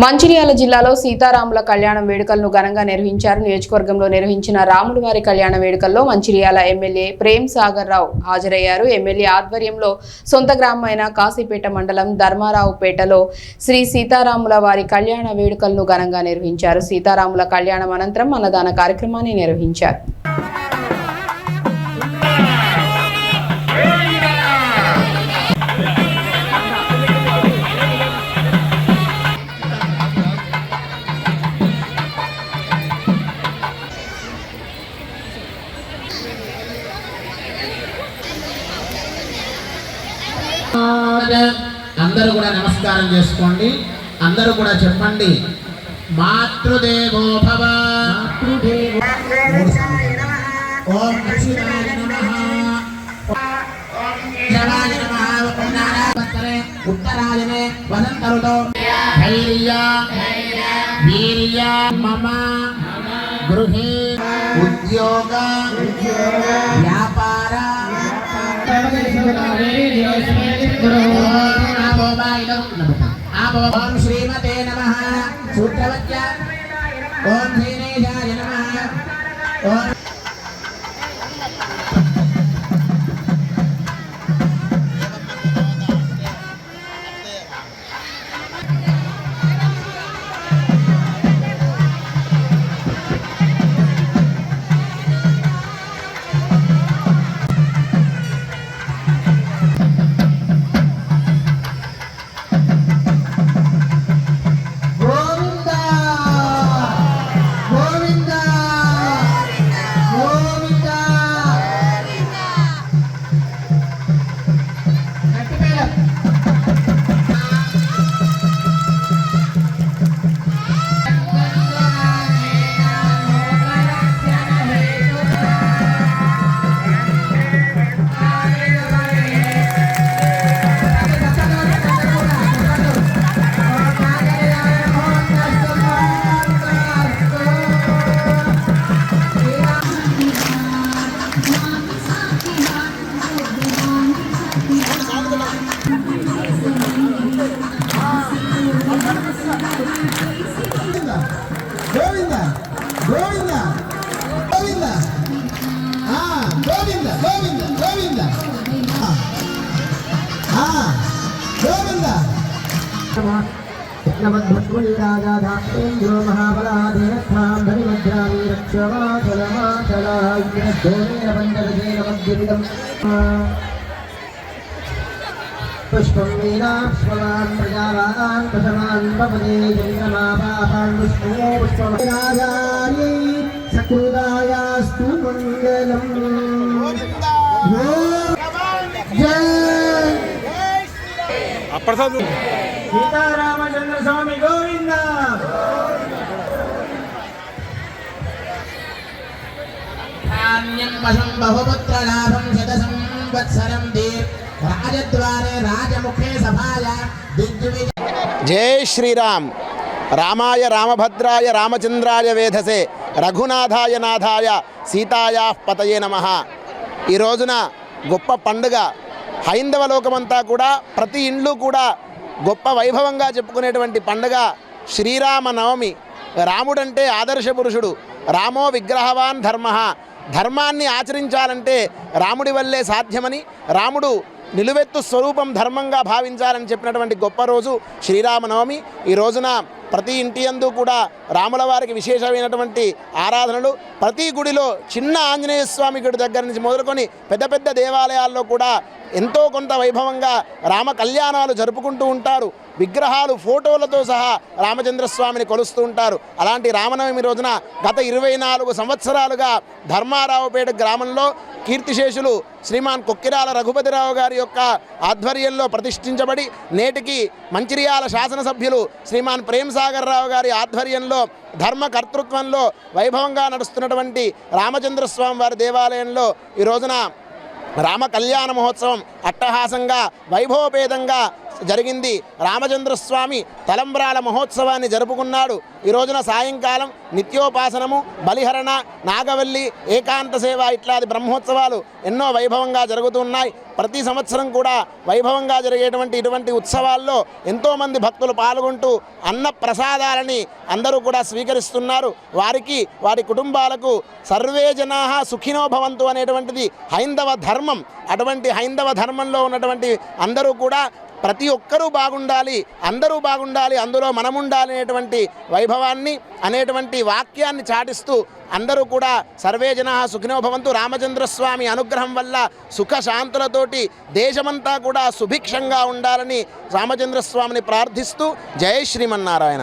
మంచిర్యాల జిల్లాలో సీతారాముల కళ్యాణం వేడుకలను ఘనంగా నిర్వహించారు. నియోజకవర్గంలో నిర్వహించిన రాముల వారి కళ్యాణ వేడుకల్లో మంచిర్యాల ఎమ్మెల్యే ప్రేమ్ సాగర్ రావు హాజరయ్యారు. ఎమ్మెల్యే ఆధ్వర్యంలో సొంత గ్రామమైన కాశీపేట మండలం ధర్మారావుపేటలో శ్రీ సీతారాముల వారి కళ్యాణ వేడుకలను ఘనంగా నిర్వహించారు. సీతారాముల కళ్యాణం అనంతరం అన్నదాన కార్యక్రమాన్ని నిర్వహించారు. అందరూ కూడా నమస్కారం చేసుకోండి. అందరూ కూడా చెప్పండి. మాతృదేవో భవ. ఓం ఉత్తరాయణే ధైర్య వీర్య మమ గృహే ఉద్యోగ వ్యాపార. ఓం శ్రీమతే నమ. సూత్రవచ్చ ఓం శ్రీనేశాయ నమ. ఓం கோவிந்தா கோவிந்தா கோவிந்தா. ஆ கோவிந்தா கோவிந்தா கோவிந்தா. ஆ கோவிந்தா. महाबलाधेन నమద్భురాజాధేంద్రో మహాబలాధీనస్థాం ధనిమధ్యామి రక్షమాచలమాచలాగ్రహోరేణ పంచదశేన మధ్యవిదం పుష్పం వీరాక్ష్మవాన్ ప్రజావాన్ ప్రసవాన్ పవనే చంద్రమాపాపాన్ పుష్పమో పుష్పరాజాయై రాజద్వారే రాజముఖే దిగ్విజయ జై శ్రీరామ్. రామాయ రామభద్రాయ రామచంద్రాయ వేధసే రఘునాథాయ నాథాయ సీతాయా పతయే నమ. ఈ రోజున గొప్ప పండుగ. హైందవ లోకమంతా కూడా ప్రతి ఇండ్లు కూడా గొప్ప వైభవంగా చెప్పుకునేటువంటి పండుగ శ్రీరామ నవమి. రాముడంటే ఆదర్శ పురుషుడు. రామో విగ్రహవాన్ ధర్మ. ధర్మాన్ని ఆచరించాలంటే రాముడి వల్లే సాధ్యమని రాముడు నిలువెత్తు స్వరూపం ధర్మంగా భావించాలని చెప్పినటువంటి గొప్ప రోజు శ్రీరామనవమి. ఈ రోజున ప్రతి ఇంటి యందు కూడా రాముల వారికి విశేషమైనటువంటి ఆరాధనలు. ప్రతి గుడిలో చిన్న ఆంజనేయ స్వామి గుడి దగ్గర నుంచి మొదలుకొని పెద్ద పెద్ద దేవాలయాల్లో కూడా ఎంతో కొంత వైభవంగా రామ కళ్యాణాలు జరుపుకుంటూ ఉంటారు. విగ్రహాలు ఫోటోలతో సహా రామచంద్రస్వామిని కొలుస్తూ ఉంటారు. అలాంటి రామనవమి రోజున గత ఇరవై నాలుగు సంవత్సరాలుగా ధర్మారావుపేట గ్రామంలో కీర్తిశేషులు శ్రీమాన్ కొక్కిరాల రఘుపతిరావు గారి యొక్క ఆధ్వర్యంలో ప్రతిష్ఠించబడి నేటికి మంచిర్యాల శాసనసభ్యులు శ్రీమాన్ ప్రేమ్ సాగర్ రావు గారి ఆధ్వర్యంలో ధర్మ కర్తృత్వంలో వైభవంగా నడుస్తున్నటువంటి రామచంద్రస్వామి వారి దేవాలయంలో ఈ రోజున రామ కళ్యాణ మహోత్సవం అట్టహాసంగా వైభవపేతంగా జరిగింది. రామచంద్రస్వామి తలంబ్రాల మహోత్సవాన్ని జరుపుకున్నాడు. ఈ రోజున సాయంకాలం నిత్యోపాసనము బలిహరణ నాగవల్లి ఏకాంత సేవ ఇట్లాది బ్రహ్మోత్సవాలు ఎన్నో వైభవంగా జరుగుతున్నాయి ప్రతి సంవత్సరం కూడా వైభవంగా జరిగేటువంటి ఇటువంటి ఉత్సవాల్లో ఎంతోమంది భక్తులు పాల్గొంటూ అన్న ప్రసాదాలని అందరూ కూడా స్వీకరిస్తున్నారు. వారికి వారి కుటుంబాలకు సర్వే జనా సుఖినో భవంతు అనేటువంటిది హైందవ ధర్మం. అటువంటి హైందవ ధర్మంలో ఉన్నటువంటి అందరూ కూడా ప్రతి ఒక్కరూ బాగుండాలి అందరూ బాగుండాలి అందులో మనముండాలి అనేటువంటి వైభవాన్ని అనేటువంటి వాక్యాన్ని చాటిస్తూ అందరూ కూడా సర్వే జన సుఖినోభవంతు రామచంద్రస్వామి అనుగ్రహం వల్ల సుఖశాంతులతోటి దేశమంతా కూడా సుభిక్షంగా ఉండాలని రామచంద్రస్వామిని ప్రార్థిస్తూ జై శ్రీమన్నారాయణ.